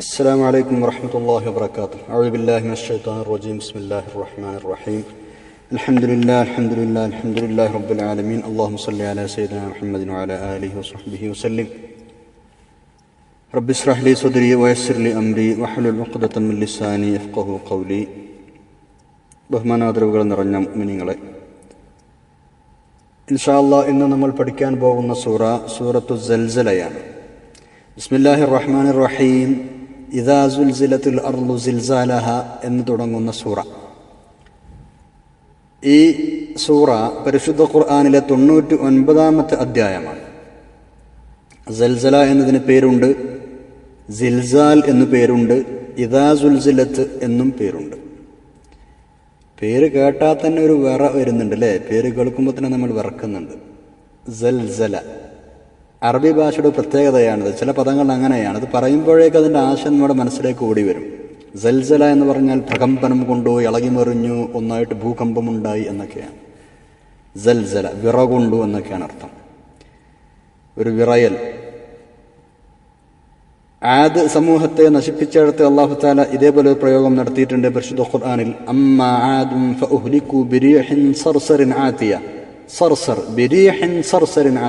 السلام عليكم ورحمة الله وبركاته أعوذ بالله من الشيطان الرجيم بسم الله الرحمن الرحيم الحمد لله الحمد لله الحمد لله رب العالمين اللهم صل على سيدنا محمد وعلى آله وصحبه وسلم رب اشرح لي صدري ويسر لي أمري واحلل عقدة من لساني يفقه قولي ബഹുമാനാദരവുകൾ നിറഞ്ഞ മിനിങ്ങളെ ഇൻഷാല്ല ഇന്ന് നമ്മൾ പഠിക്കാൻ പോകുന്ന സൂറ സൂറത്തു ജൽസലയാണ് ബിസ്മില്ലാഹി റഹ്മാൻ റഹീം ഇദാ സുൽസിലത്തുൽ അർലു സിൽസാലഹ എന്ന് തുടങ്ങുന്ന സൂറ. ഈ സൂറ പരിശുദ്ധ ഖുർആാനിലെ തൊണ്ണൂറ്റി ഒൻപതാമത്തെ അധ്യായമാണ്. സൽസല എന്നതിന് പേരുണ്ട് സിൽസാൽ എന്നു പേരുണ്ട് ഇദാ സുൽസിലത്ത് എന്നും പേരുണ്ട്. പേര് കേട്ടാൽ തന്നെ ഒരു വിറ വരുന്നുണ്ട് അല്ലേ? പേര് കേൾക്കുമ്പോൾ തന്നെ നമ്മൾ വിറക്കുന്നുണ്ട്. സൽസല. അറബി ഭാഷയുടെ പ്രത്യേകതയാണിത്. ചില പദങ്ങൾ അങ്ങനെയാണ്. അത് പറയുമ്പോഴേക്ക് അതിന്റെ ആശയം നമ്മുടെ മനസ്സിലേക്ക് ഓടി വരും. സൽസല എന്ന് പറഞ്ഞാൽ പ്രകമ്പനം കൊണ്ടു ഇളകിമറിഞ്ഞു ഒന്നായിട്ട് ഭൂകമ്പമുണ്ടായി എന്നൊക്കെയാണ്. സൽസല വിറ കൊണ്ടു എന്നൊക്കെയാണ് അർത്ഥം. ഒരു വിറയൽ. ആദ് സമൂഹത്തെ നശിപ്പിച്ചെടുത്ത് അള്ളാഹു താല ഇതേപോലെ ഒരു പ്രയോഗം നടത്തിയിട്ടുണ്ട് പരിശുദ്ധ ഖുർആാനിൽ. അമ്മ ആദും ബിരീഹിൻ സർസറിൻ ആതിയ സർസർ ബിരിയഹിൻ സർസറിൻ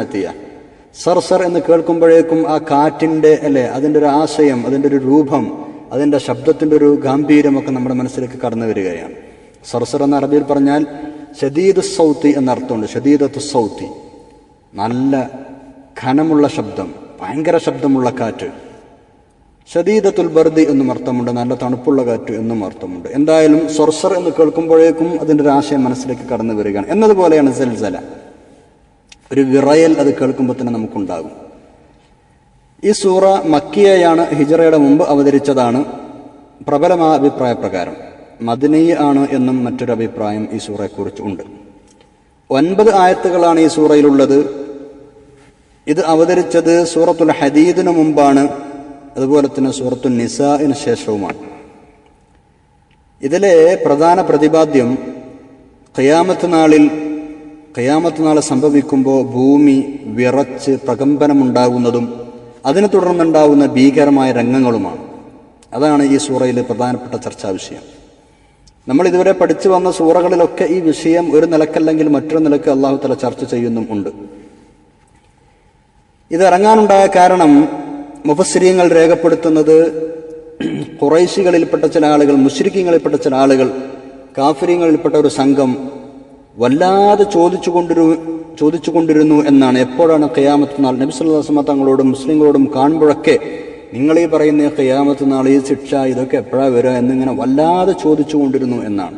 ആതിയ സർസർ എന്ന് കേൾക്കുമ്പോഴേക്കും ആ കാറ്റിന്റെ അല്ലെ അതിന്റെ ഒരു ആശയം അതിന്റെ ഒരു രൂപം അതിന്റെ ശബ്ദത്തിന്റെ ഒരു ഗാംഭീര്യമൊക്കെ നമ്മുടെ മനസ്സിലേക്ക് കടന്നു വരികയാണ്. സർസർ എന്ന അറബിയിൽ പറഞ്ഞാൽ ഷദീദ് സൗത്തി എന്നർത്ഥമുണ്ട്. ഷദീദത്ത് സൗത്തി. നല്ല ഘനമുള്ള ശബ്ദം ഭയങ്കര ശബ്ദമുള്ള കാറ്റ്. ഷദീദത്തുൽ ബർദി എന്നും അർത്ഥമുണ്ട് നല്ല തണുപ്പുള്ള കാറ്റ് എന്നും അർത്ഥമുണ്ട്. എന്തായാലും സൊർസർ എന്ന് കേൾക്കുമ്പോഴേക്കും അതിന്റെ ഒരു ആശയം മനസ്സിലേക്ക് കടന്നു വരികയാണ്. എന്നതുപോലെയാണ് സൽസല. ഒരു വിറയൽ അത് കേൾക്കുമ്പോൾ തന്നെ നമുക്കുണ്ടാകും. ഈ സൂറ മക്കിയയാണ് ഹിജറയുടെ മുമ്പ് അവതരിച്ചതാണ് പ്രബലമായ അഭിപ്രായ പ്രകാരം മദിനീ ആണ് എന്നും മറ്റൊരു അഭിപ്രായം ഈ സൂറയെക്കുറിച്ച് ഉണ്ട്. ഒൻപത് ആയത്തുകളാണ് ഈ സൂറയിലുള്ളത്. ഇത് അവതരിച്ചത് സൂറത്തുൽ ഹദീദിന് മുമ്പാണ്. അതുപോലെ തന്നെ സൂറത്തുൽ നിസാഇന് ശേഷവുമാണ്. ഇതിലെ പ്രധാന പ്രതിപാദ്യം ഖയാമത്ത് നാളിൽ ഖയാമത്ത് നാളെ സംഭവിക്കുമ്പോൾ ഭൂമി വിറച്ച് പ്രകമ്പനമുണ്ടാകുന്നതും അതിനെ തുടർന്നുണ്ടാകുന്ന ഭീകരമായ രംഗങ്ങളുമാണ്. അതാണ് ഈ സൂറയിലെ പ്രധാനപ്പെട്ട ചർച്ചാ വിഷയം. നമ്മൾ ഇതുവരെ പഠിച്ചു വന്ന സൂറകളിലൊക്കെ ഈ വിഷയം ഒരു നിലക്കല്ലെങ്കിൽ മറ്റൊരു നിലയ്ക്ക് അള്ളാഹു തല ചർച്ച ചെയ്യുന്നും ഉണ്ട്. ഇത് ഇറങ്ങാനുണ്ടായ കാരണം മുഫസ്രീങ്ങൾ രേഖപ്പെടുത്തുന്നത് കുറൈശികളിൽപ്പെട്ട ചില ആളുകൾ മുസ്ലിഖിങ്ങളിൽപ്പെട്ട ചില ആളുകൾ കാഫര്യങ്ങളിൽപ്പെട്ട ഒരു സംഘം വല്ലാതെ ചോദിച്ചു കൊണ്ടിരു ചോദിച്ചു കൊണ്ടിരുന്നു എന്നാണ് എപ്പോഴാണ് കയാമത്ത് നാൾ. നബി സല്ലാസ്മ തങ്ങളോടും മുസ്ലിങ്ങളോടും കാണുമ്പോഴൊക്കെ നിങ്ങൾ ഈ പറയുന്ന കയാമത്ത് നാൾ ഈ ശിക്ഷ ഇതൊക്കെ എപ്പോഴാണ് വരിക എന്നിങ്ങനെ വല്ലാതെ ചോദിച്ചു കൊണ്ടിരുന്നു എന്നാണ്.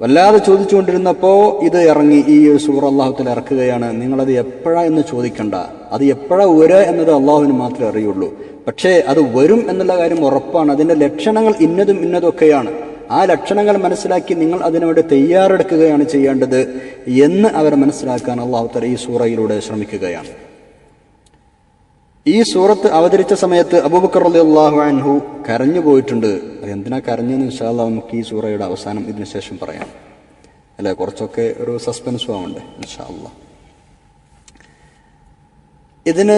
വല്ലാതെ ചോദിച്ചു കൊണ്ടിരുന്നപ്പോൾ ഇത് ഇറങ്ങി ഈ ഒരു സൂർ അള്ളാഹുത്തിൽ ഇറക്കുകയാണ്. നിങ്ങളത് എപ്പോഴാ എന്ന് ചോദിക്കണ്ട. അത് എപ്പോഴാ വരിക എന്നത് അള്ളാഹുവിന് മാത്രമേ അറിയുള്ളൂ. പക്ഷേ അത് വരും എന്നുള്ള കാര്യം ഉറപ്പാണ്. അതിന്റെ ലക്ഷണങ്ങൾ ഇന്നതും ഇന്നതൊക്കെയാണ്. ആ ലക്ഷണങ്ങൾ മനസ്സിലാക്കി നിങ്ങൾ അതിനുവേണ്ടി തയ്യാറെടുക്കുകയാണ് ചെയ്യേണ്ടത് എന്ന് അവർ മനസ്സിലാക്കാൻ അള്ളാഹുത്തല ഈ സൂറയിലൂടെ ശ്രമിക്കുകയാണ്. ഈ സൂറത്ത് അവതരിച്ച സമയത്ത് അബൂബക്കർ അലി അള്ളാഹു അൻഹു കരഞ്ഞു പോയിട്ടുണ്ട്. അത് എന്തിനാ കരഞ്ഞെന്ന് വിശാല നമുക്ക് ഈ സൂറയുടെ അവസാനം ഇതിനു ശേഷം പറയാം. അല്ലെ? കുറച്ചൊക്കെ ഒരു സസ്പെൻസും ആവണ്ടേ ഇൻഷാല്ല ഇതിന്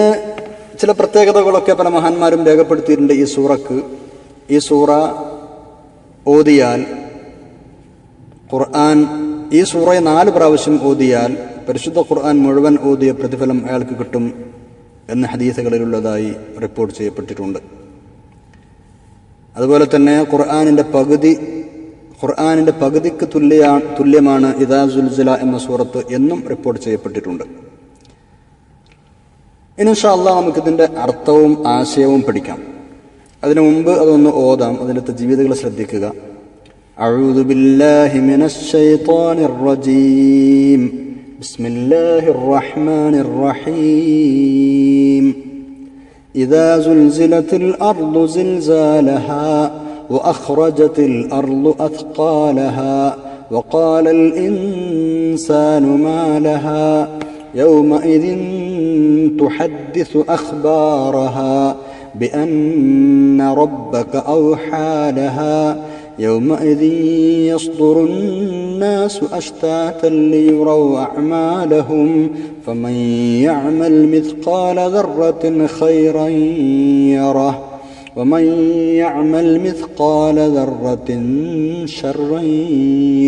ചില പ്രത്യേകതകളൊക്കെ പല മഹാന്മാരും രേഖപ്പെടുത്തിയിട്ടുണ്ട് ഈ സൂറക്ക്. ഈ സൂറ ഓതിയാൽ ഖുർആൻ ഈ സൂറയെ നാല് പ്രാവശ്യം ഓതിയാൽ പരിശുദ്ധ ഖുർആൻ മുഴുവൻ ഓതിയ പ്രതിഫലം അയാൾക്ക് കിട്ടും എന്ന ഹദീസുകളിലുള്ളതായി റിപ്പോർട്ട് ചെയ്യപ്പെട്ടിട്ടുണ്ട്. അതുപോലെ തന്നെ ഖുർആാനിന്റെ പകുതി ഖുർആാനിന്റെ പകുതിക്ക് തുല്യ തുല്യമാണ് ഇദാ സുൽസില എന്ന സൂറത്ത് എന്നും റിപ്പോർട്ട് ചെയ്യപ്പെട്ടിട്ടുണ്ട്. ഇനിഷല്ല നമുക്കിതിന്റെ അർത്ഥവും ആശയവും പഠിക്കാം. അതിനു മുമ്പ് അതൊന്ന് ഓതാം അതിൻ്റെ ജീവിതങ്ങൾ ശ്രദ്ധിക്കുക أعوذ بالله من الشيطان الرجيم بسم الله الرحمن الرحيم إذا زلزلت الأرض زلزالها وأخرجت الأرض أثقالها وقال الإنسان ما لها يومئذ تحدث أخبارها بأن ربك أوحى لها يومئذ يصدر الناس أشتاتا ليروا أعمالهم فمن يعمل مثقال ذرة خيرا يره ومن يعمل مثقال ذرة شرا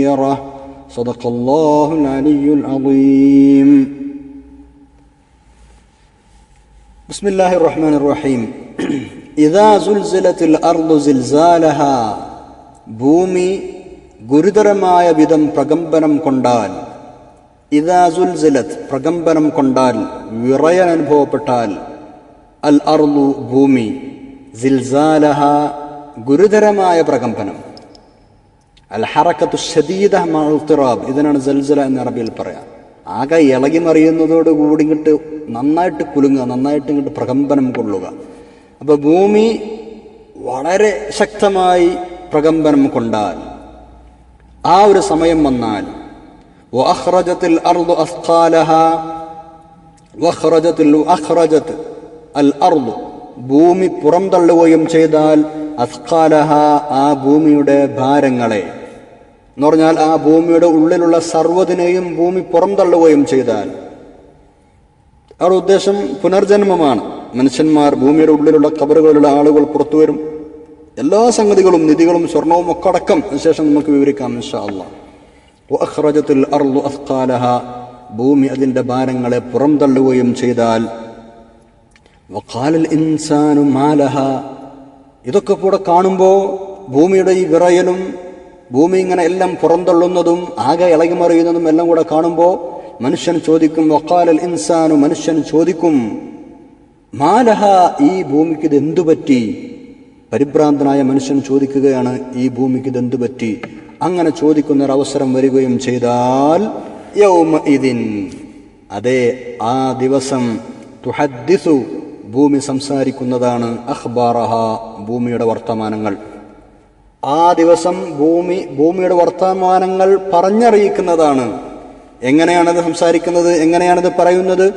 يره صدق الله العلي العظيم. بسم الله الرحمن الرحيم. ഇതാ സുൽസിലത്തിൽ അർദു സിൽസാലഹ ഭൂമി ഗുരുതരമായ വിധം പ്രകമ്പനം കൊണ്ടാൽ ഇതാ സുൽസിലത്ത് പ്രകമ്പനം കൊണ്ടാൽ വിറയൻ അനുഭവപ്പെട്ടാൽ അൽ അർദു ഭൂമി സിൽസാലഹ ഗുരുതരമായ പ്രകമ്പനം. അൽ ഹറക്കത്തു ഷദീദ മൾത്തിറാബ് ഇതിനാണ് സൽസല എന്ന് അറബിയിൽ പറയാം. ആകെ ഇളകി മറിയുന്നതോടുകൂടി ഇങ്ങോട്ട് നന്നായിട്ട് കുലുങ്ങുക നന്നായിട്ട് ഇങ്ങോട്ട് പ്രകമ്പനം കൊള്ളുക. അപ്പൊ ഭൂമി വളരെ ശക്തമായി പ്രകമ്പനം കൊണ്ടാൽ ആ ഒരു സമയം വന്നാൽ വഹ്റജത്തിൽ അർദു അസ്ഥാലഹ വഹ്റജത്തിൽ അഹ്റജത്ത് അൽ അർദു ഭൂമി പുറംതള്ളുകയും ചെയ്താൽ അസ്കാലഹ ആ ഭൂമിയുടെ ഭാരങ്ങളെ എന്ന് പറഞ്ഞാൽ ആ ഭൂമിയുടെ ഉള്ളിലുള്ള സർവതിനെയും ഭൂമി പുറംതള്ളുകയും ചെയ്താൽ അവരുടെ ഉദ്ദേശം പുനർജന്മമാണ്. മനുഷ്യന്മാർ ഭൂമിയുടെ ഉള്ളിലുള്ള കബറുകളിലുള്ള ആളുകൾ പുറത്തു വരും. എല്ലാ സംഗതികളും നിധികളും സ്വർണവും ഒക്കെ അടക്കം അതിനുശേഷം നമുക്ക് വിവരിക്കാം ഇൻഷാ അല്ലാ വഅഖ്റജത്തുൽ അർളു അസ്ഖാലഹ. ഭൂമി അതിന്റെ ഭാരങ്ങളെ പുറംതള്ളുകയും ചെയ്താൽ വഖാലൽ ഇൻസാനു ഇതൊക്കെ കൂടെ കാണുമ്പോൾ ഭൂമിയുടെ ഈ വിറയലും ഭൂമി ഇങ്ങനെ എല്ലാം പുറന്തള്ളുന്നതും ആകെ ഇളകി മറിയുന്നതും എല്ലാം കൂടെ കാണുമ്പോൾ മനുഷ്യൻ ചോദിക്കും വക്കാലൽ ഇൻസാനു മനുഷ്യൻ ചോദിക്കും മാലഹ ഈ ഭൂമിക്ക് ഇത് എന്തു പറ്റി? പരിഭ്രാന്തനായ മനുഷ്യൻ ചോദിക്കുകയാണ് ഈ ഭൂമിക്ക് ഇത് എന്തു പറ്റി? അങ്ങനെ ചോദിക്കുന്ന ഒരു അവസരം വരികയും ചെയ്താൽ യൗമ ഇതിൻ അതെ ആ ദിവസം തുഹദ്ദിസു ഭൂമി സംസാരിക്കുന്നതാണ് അഖ്ബാറഹ ഭൂമിയുടെ വർത്തമാനങ്ങൾ. ആ ദിവസം ഭൂമി ഭൂമിയുടെ വർത്തമാനങ്ങൾ പറഞ്ഞറിയിക്കുന്നതാണ്. എങ്ങനെയാണത് സംസാരിക്കുന്നത്? എങ്ങനെയാണത് പറയുന്നത്?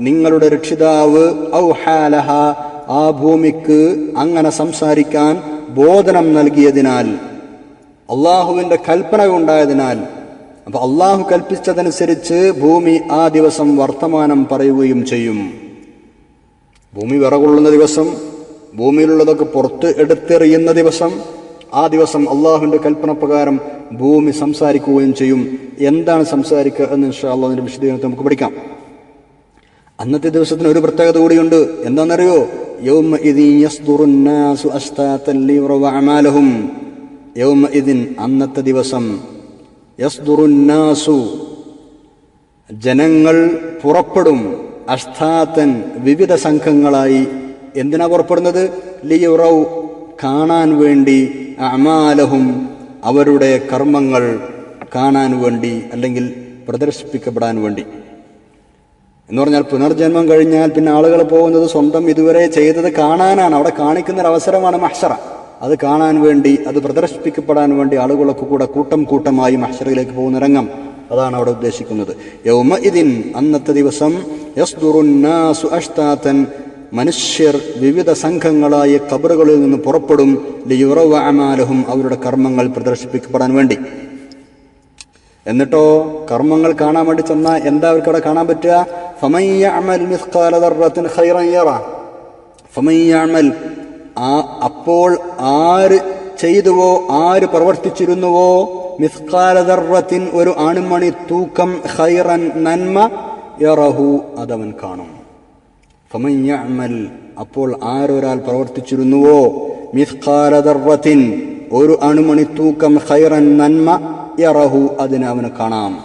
നിങ്ങളുടെ രക്ഷിതാവ് ആ ഭൂമിക്ക് അങ്ങനെ സംസാരിക്കാൻ ബോധനം നൽകിയതിനാൽ അള്ളാഹുവിന്റെ കൽപ്പന ഉണ്ടായതിനാൽ അപ്പൊ അള്ളാഹു കൽപ്പിച്ചതനുസരിച്ച് ഭൂമി ആ ദിവസം വർത്തമാനം പറയുകയും ചെയ്യും. ഭൂമി വിറകൊള്ളുന്ന ദിവസം ഭൂമിയിലുള്ളതൊക്കെ പുറത്ത് എടുത്തെറിയുന്ന ദിവസം ആ ദിവസം അള്ളാഹുവിന്റെ കൽപ്പനപ്രകാരം ഭൂമി സംസാരിക്കുകയും ചെയ്യും. എന്താണ് സംസാരിക്കുക എന്ന് ഇൻഷാ അള്ളാഹുവിന്റെ വിശദീകരണത്തെ നമുക്ക് പഠിക്കാം. അന്നത്തെ ദിവസത്തിന് ഒരു പ്രത്യേകത കൂടിയുണ്ട്. എന്താണെന്നറിയോ? അന്നത്തെ ദിവസം ജനങ്ങൾ പുറപ്പെടും. അഷ്ടാത്തൻ വിവിധ സംഘങ്ങളായി. എന്തിനാ പുറപ്പെടുന്നത്? ലിയുറൗ കാണാൻ വേണ്ടി അമാലഹും അവരുടെ കർമ്മങ്ങൾ കാണാൻ വേണ്ടി അല്ലെങ്കിൽ പ്രദർശിപ്പിക്കപ്പെടാൻ വേണ്ടി. എന്ന് പറഞ്ഞാൽ പുനർജന്മം കഴിഞ്ഞാൽ പിന്നെ ആളുകൾ പോകുന്നത് സ്വന്തം ഇതുവരെ ചെയ്തത് കാണാനാണ്. അവിടെ കാണിക്കുന്ന ഒരു അവസരമാണ് മഹ്ഷറ. അത് കാണാൻ വേണ്ടി അത് പ്രദർശിപ്പിക്കപ്പെടാൻ വേണ്ടി ആളുകളൊക്കെ കൂടെ കൂട്ടം കൂട്ടമായി മഹ്ഷറയിലേക്ക് പോകുന്ന രംഗം അതാണ് അവിടെ ഉദ്ദേശിക്കുന്നത്. യൗമ ഇതിൻ അന്നത്തെ ദിവസം യസ്ദുറുന്നാസു അഷ്താത്തൻ മനുഷ്യർ വിവിധ സംഘങ്ങളായ കബറുകളിൽ നിന്ന് പുറപ്പെടും. ലിയുറവ അമാലഹും അവരുടെ കർമ്മങ്ങൾ പ്രദർശിപ്പിക്കപ്പെടാൻ വേണ്ടി. എന്നിട്ടോ കർമ്മങ്ങൾ കാണാൻ വേണ്ടി ചെന്നാൽ എന്താ അവർക്ക് അവിടെ കാണാൻ പറ്റുക? ഫമൻ യഅമൽ മിസ്ഖാല ദർറത്തിൻ ഖൈറൻ യറ. ഫമൻ യഅമൽ ആ അപ്പോൾ ആര് ചെയ്തുവോ ആര് പ്രവർത്തിച്ചിരുന്നുവോ? മിസ്ഖാല ദർറത്തിൻ ഒരു ആണുമണി തൂക്കം ഹൈറൻ നന്മ യറഹു അതവൻ കാണും. ഫമൻ യഅമൽ അപ്പോൾ ആരൊരാൾ പ്രവർത്തിച്ചിരുന്നുവോ? മിസ്ഖാല ദർറത്തിൻ ഒരു അണുമണി തൂക്കം ഹൈറൻ നന്മ യറഹു അതിനെ അവന് കാണാം.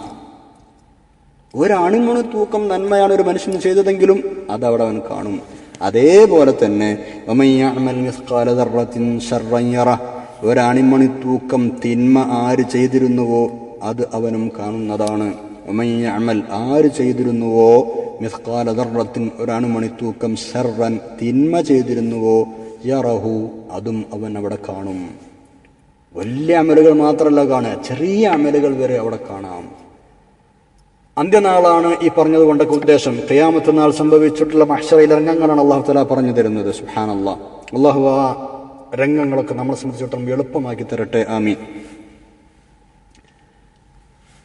ഒരു അണുമണി തൂക്കം നന്മയാണ് ഒരു മനുഷ്യൻ ചെയ്തതെങ്കിലും അതവിടെ അവൻ കാണും. അതേപോലെ തന്നെ ഒരണിമണി തൂക്കം തിന്മ ആര് ചെയ്തിരുന്നുവോ അത് അവനും കാണുന്നതാണ്. ആര് ചെയ്തിരുന്നുവോ? മിസ്കാല ദർറത്തിൻ ഒരണുമണിത്തൂക്കം ഷർറൻ തിന്മ ചെയ്തിരുന്നുവോ? യറഹു അതും അവൻ അവിടെ കാണും. വലിയ അമലുകൾ മാത്രമല്ല കാണുക. ചെറിയ അമലുകൾ വരെ അവിടെ കാണാം. അന്ത്യനാളാണ് ഈ പറഞ്ഞത് കൊണ്ടൊക്കെ ഉദ്ദേശം. ക്രിയാമത്തെ നാൾ സംഭവിച്ചിട്ടുള്ള മഹ്ഷറയിലെ രംഗങ്ങളാണ് അള്ളാഹു തല പറഞ്ഞു തരുന്നത്. സുഹാൻ അള്ളാഹ് അള്ളാഹു ആ രംഗങ്ങളൊക്കെ നമ്മളെ സംബന്ധിച്ചിടത്തോളം എളുപ്പമാക്കി തരട്ടെ. ആമീൻ ഇതാ സുൽസിലത്തുൽ അർദു സിൽസാലഹ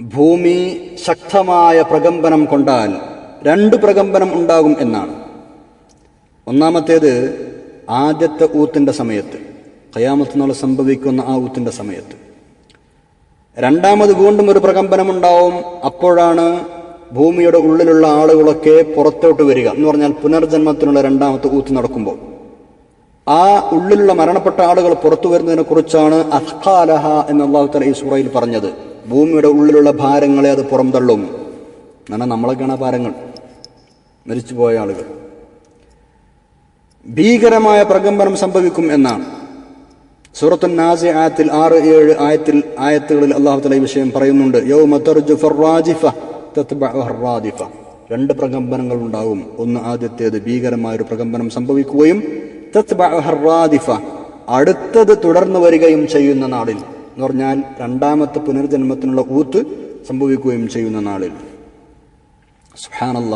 ഭൂമി ശക്തമായ പ്രകമ്പനം കൊണ്ടാൽ രണ്ട് പ്രകമ്പനം ഉണ്ടാകും എന്നാണ്. ഒന്നാമത്തേത് ആദ്യത്തെ ഊത്തിന്റെ സമയത്ത് കയാമത്ത് നാൾ സംഭവിക്കുന്ന ആ ഊത്തിന്റെ സമയത്ത്. രണ്ടാമത് വീണ്ടും ഒരു പ്രകമ്പനം ഉണ്ടാവും. അപ്പോഴാണ് ഭൂമിയുടെ ഉള്ളിലുള്ള ആളുകളൊക്കെ പുറത്തോട്ട് വരിക എന്ന് പറഞ്ഞാൽ പുനർജന്മത്തിനുള്ള രണ്ടാമത്തെ ഊത്ത് നടക്കുമ്പോൾ. ആ ഉള്ളിലുള്ള മരണപ്പെട്ട ആളുകൾ പുറത്തു വരുന്നതിനെ കുറിച്ചാണ് അഹ്കാലഹ എന്ന് തല ഈ സൂറയിൽ പറഞ്ഞത്. ഭൂമിയുടെ ഉള്ളിലുള്ള ഭാരങ്ങളെ അത് പുറംതള്ളും. എന്നാൽ നമ്മളൊക്കെയാണ് ഭാരങ്ങൾ മരിച്ചുപോയ ആളുകൾ. ഭീകരമായ പ്രകമ്പനം സംഭവിക്കും എന്നാണ്. സൂറത്തുൻ നാസി ആയത്തിൽ ആറ് ഏഴ് ആയത്തിൽ ആയത്തുകളിൽ അള്ളാഹു തല ഈ വിഷയം പറയുന്നുണ്ട്. രണ്ട് പ്രകമ്പനങ്ങൾ ഉണ്ടാകും ഒന്ന് ആദ്യത്തേത് ഭീകരമായ ഒരു പ്രകമ്പനം സംഭവിക്കുകയും തത്ബഅുഹ റാദിഫ അടുത്തത് തുടർന്നു വരികയും ചെയ്യുന്ന നാളിൽ എന്ന് പറഞ്ഞാൽ രണ്ടാമത്തെ പുനർജന്മത്തിനുള്ള കൂത്ത് സംഭവിക്കുകയും ചെയ്യുന്ന നാളിൽ. സുഹാനല്ല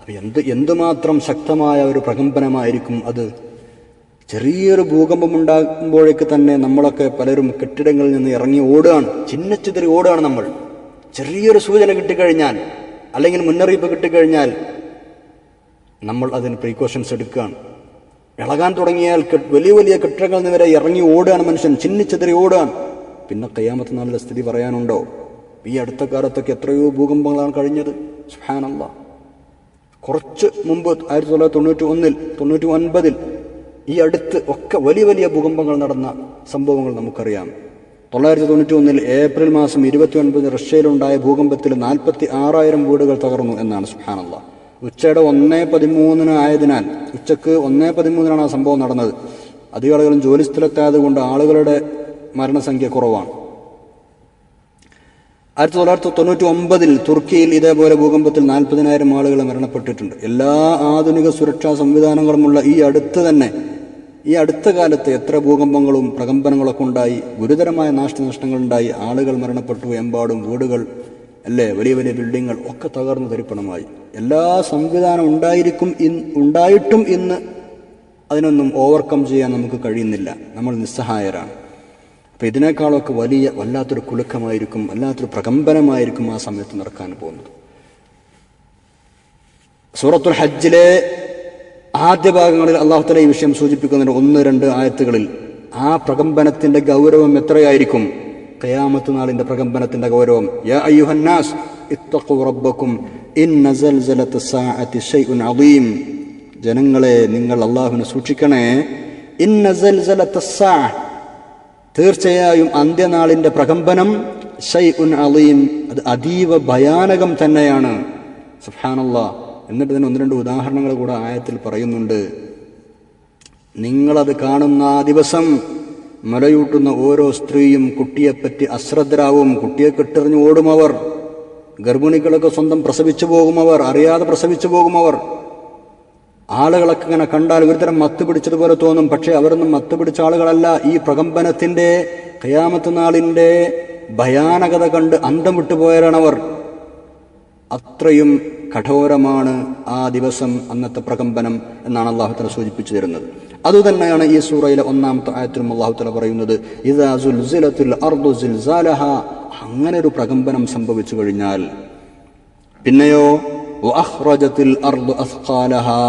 അപ്പൊ എന്ത് എന്തുമാത്രം ശക്തമായ ഒരു പ്രകമ്പനമായിരിക്കും അത്? ചെറിയൊരു ഭൂകമ്പം ഉണ്ടാകുമ്പോഴേക്ക് തന്നെ നമ്മളൊക്കെ പലരും കെട്ടിടങ്ങളിൽ നിന്ന് ഇറങ്ങി ഓടുകയാണ്. ചിന്നച്ചിതറി ഓടുകയാണ് നമ്മൾ. ചെറിയൊരു സൂചന കിട്ടിക്കഴിഞ്ഞാൽ അല്ലെങ്കിൽ മുന്നറിയിപ്പ് കിട്ടിക്കഴിഞ്ഞാൽ നമ്മൾ അതിന് പ്രീക്കോഷൻസ് എടുക്കുകയാണ്. ഇളകാൻ തുടങ്ങിയാൽ വലിയ വലിയ കെട്ടിടങ്ങളിൽ നിന്ന് വരെ ഇറങ്ങി ഓടുകയാണ് മനുഷ്യൻ. ചിന്നിച്ചെതിരി ഓടുകയാണ്. പിന്നെ കയ്യാമത്ത് നാളിലെ സ്ഥിതി പറയാനുണ്ടോ? ഈ അടുത്ത കാലത്തൊക്കെ എത്രയോ ഭൂകമ്പങ്ങളാണ് കഴിഞ്ഞത്. സുഹാനല്ല കുറച്ച് മുമ്പ് ആയിരത്തി തൊള്ളായിരത്തി തൊണ്ണൂറ്റി ഒന്നിൽ തൊണ്ണൂറ്റി ഒൻപതിൽ ഈ അടുത്ത് ഒക്കെ വലിയ വലിയ ഭൂകമ്പങ്ങൾ നടന്ന സംഭവങ്ങൾ നമുക്കറിയാം. തൊള്ളായിരത്തി തൊണ്ണൂറ്റി ഒന്നിൽ ഏപ്രിൽ മാസം ഇരുപത്തി ഒൻപതിന് റഷ്യയിലുണ്ടായ ഭൂകമ്പത്തിൽ നാൽപ്പത്തി ആറായിരം വീടുകൾ തകർന്നു എന്നാണ് സുഹാനല്ല ഉച്ചയുടെ ഒന്നേ പതിമൂന്നിന് ആയതിനാൽ ഉച്ചയ്ക്ക് ഒന്നേ പതിമൂന്നിനാണ് ആ സംഭവം നടന്നത്. അധിക ആളുകളും ജോലി സ്ഥലത്തായത് കൊണ്ട് ആളുകളുടെ മരണസംഖ്യ കുറവാണ്. ആയിരത്തി തൊള്ളായിരത്തി തൊണ്ണൂറ്റി ഒമ്പതിൽ തുർക്കിയിൽ ഇതേപോലെ ഭൂകമ്പത്തിൽ നാൽപ്പതിനായിരം ആളുകൾ മരണപ്പെട്ടിട്ടുണ്ട്. എല്ലാ ആധുനിക സുരക്ഷാ സംവിധാനങ്ങളുമുള്ള ഈ അടുത്ത് തന്നെ ഈ അടുത്ത കാലത്ത് എത്ര ഭൂകമ്പങ്ങളും പ്രകമ്പനങ്ങളൊക്കെ ഉണ്ടായി ഗുരുതരമായ നാശനഷ്ടങ്ങളുണ്ടായി ആളുകൾ മരണപ്പെട്ടു എമ്പാടും വീടുകൾ അല്ലേ? വലിയ വലിയ ബിൽഡിങ്ങൾ ഒക്കെ തകർന്നു തരിപ്പണമായി. എല്ലാ സംവിധാനം ഉണ്ടായിരിക്കും ഉണ്ടായിട്ടും ഇന്ന് അതിനൊന്നും ഓവർകം ചെയ്യാൻ നമുക്ക് കഴിയുന്നില്ല. നമ്മൾ നിസ്സഹായരാണ്. അപ്പം ഇതിനേക്കാളൊക്കെ വലിയ വല്ലാത്തൊരു കുലുക്കമായിരിക്കും വല്ലാത്തൊരു പ്രകമ്പനമായിരിക്കും ആ സമയത്ത് നടക്കാൻ പോകുന്നത്. സൂറത്തുൽ ഹജ്ജിലെ ആദ്യ ഭാഗങ്ങളിൽ അള്ളാഹുത്തല ഈ വിഷയം സൂചിപ്പിക്കുന്നുണ്ട്. ഒന്ന് രണ്ട് ആയത്തുകളിൽ ആ പ്രകമ്പനത്തിന്റെ ഗൗരവം എത്രയായിരിക്കും? കയാമത്ത് നാളിന്റെ പ്രകമ്പനത്തിന്റെ ഗൗരവം. യാ അയ്യുഹന്നാസ് ഇത്തഖു റബ്ബക്കും ഇൻ സൽസലത്ത സാഅത്തി ഷൈഉൻ അദീം. ജനങ്ങളെ നിങ്ങൾ അള്ളാഹുവിനെ സൂക്ഷിക്കണേ. ഇൻ സൽസലത്ത സാ തീർച്ചയായും അന്ത്യനാളിന്റെ പ്രകമ്പനം ഷൈ ഉൻ അലീം അത് അതീവ ഭയാനകം തന്നെയാണ്. സുഹാനല്ല എന്നിട്ട് തന്നെ ഒന്ന് രണ്ട് ഉദാഹരണങ്ങൾ കൂടെ ആയത്തിൽ പറയുന്നുണ്ട്. നിങ്ങളത് കാണുന്ന ആ ദിവസം മുലയൂട്ടുന്ന ഓരോ സ്ത്രീയും കുട്ടിയെപ്പറ്റി അശ്രദ്ധരാവും. കുട്ടിയെ കെട്ടെറിഞ്ഞു ഓടും അവർ ഗർഭിണികളൊക്കെ സ്വന്തം പ്രസവിച്ചു പോകും അവർ അറിയാതെ പ്രസവിച്ചു പോകുമവർ. ആളുകളൊക്കെ ഇങ്ങനെ കണ്ടാൽ ഒരുതരം മത്ത് പിടിച്ചതുപോലെ തോന്നും. പക്ഷേ അവരൊന്നും മത്ത് പിടിച്ച ആളുകളല്ല. ഈ പ്രകമ്പനത്തിന്റെ കയാമത്ത് നാളിന്റെ ഭയാനകത കണ്ട് അന്തം വിട്ടുപോയവരാണവർ അത്രയും കഠോരമാണ് ആ ദിവസം അന്നത്തെ പ്രകമ്പനം എന്നാണ് അള്ളാഹുത്തല സൂചിപ്പിച്ചു തരുന്നത്. അതുതന്നെയാണ് ഈ സൂറയിലെ ഒന്നാമത്തെ ആയത്തിലും അള്ളാഹുത്തല പറയുന്നത് ഇതാ സുൽസിലത്തുൽ അർദു സിൽസാലഹ. അങ്ങനെ ഒരു പ്രകമ്പനം സംഭവിച്ചു കഴിഞ്ഞാൽ പിന്നെയോ വഅഖ്റജത്തിൽ അർദു അസ്ഖാലഹാ.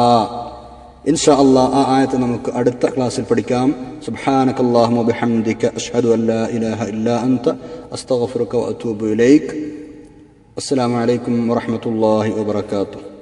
ഇൻഷാ അല്ലാഹ് ആ ആയത്ത് നമുക്ക് അടുത്ത ക്ലാസ്സിൽ പഠിക്കാം. സുബ്ഹാനകല്ലാഹുമ്മ ബിഹംദിക അഷ്ഹദു അൻ ലാ ഇലാഹ ഇല്ലാ അൻത അസ്തഗ്ഫിറുക വഅതൂബു ഇലൈക്. അസ്സലാമു അലൈക്കും വറഹ്മത്തുള്ളാഹി വബറകാതുഹു.